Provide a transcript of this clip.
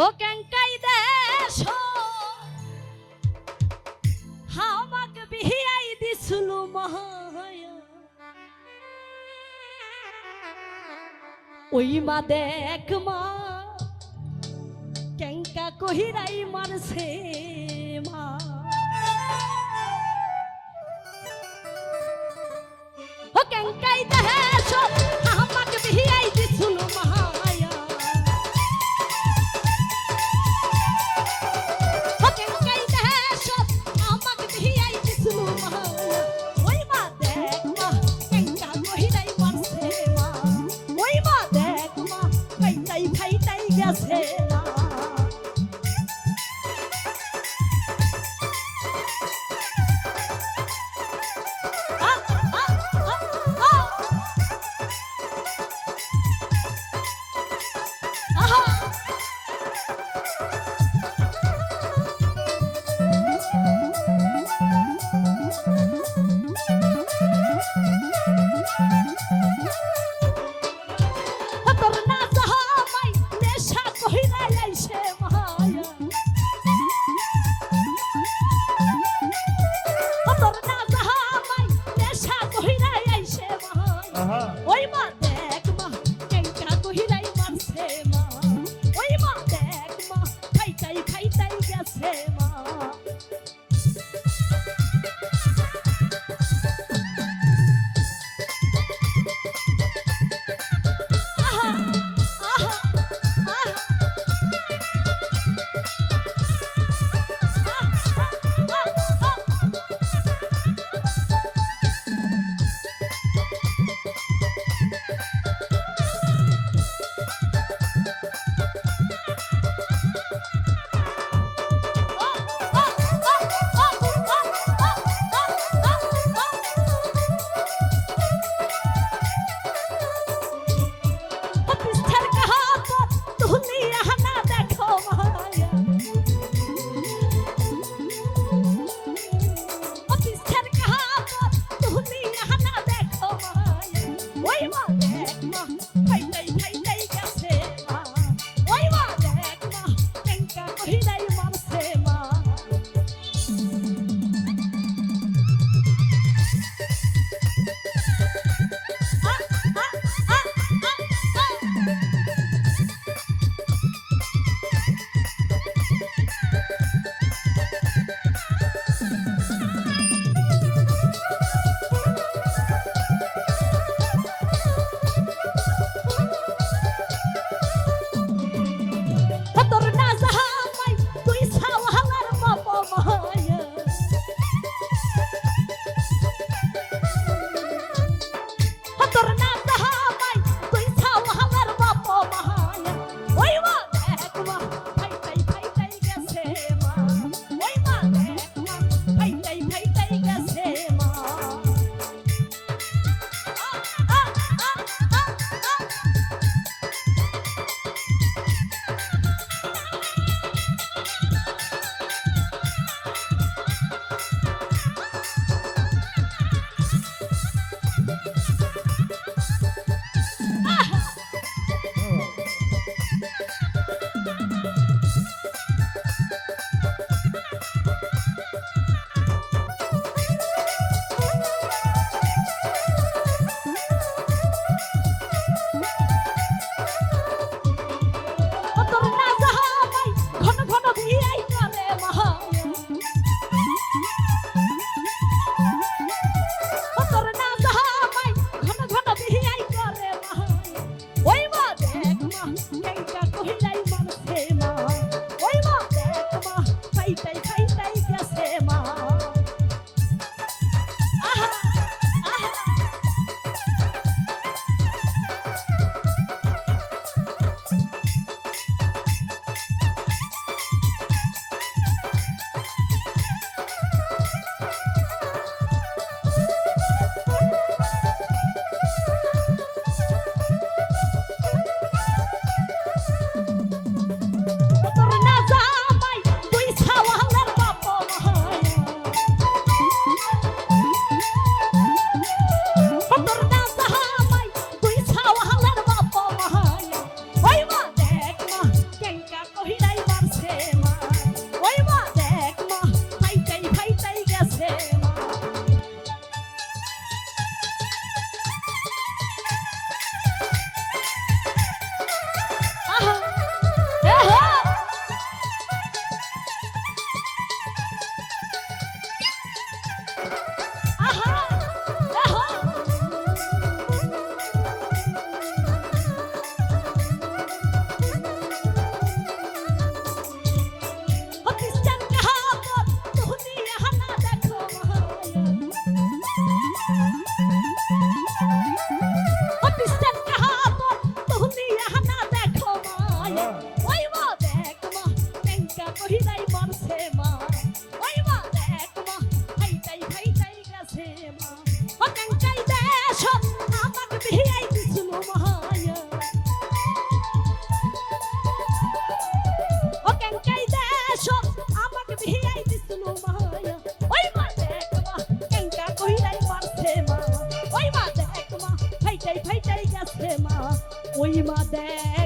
ও কেঙ্কাই দেশ হামাক বিহিয়াই দিছুলু মহায়া। ওই মা দেখ মা, কেঙ্কা কহিরাই মারছে মা। ও কেঙ্কাই দেশ ফাইটাই গেছে মা ওই মা দেখ।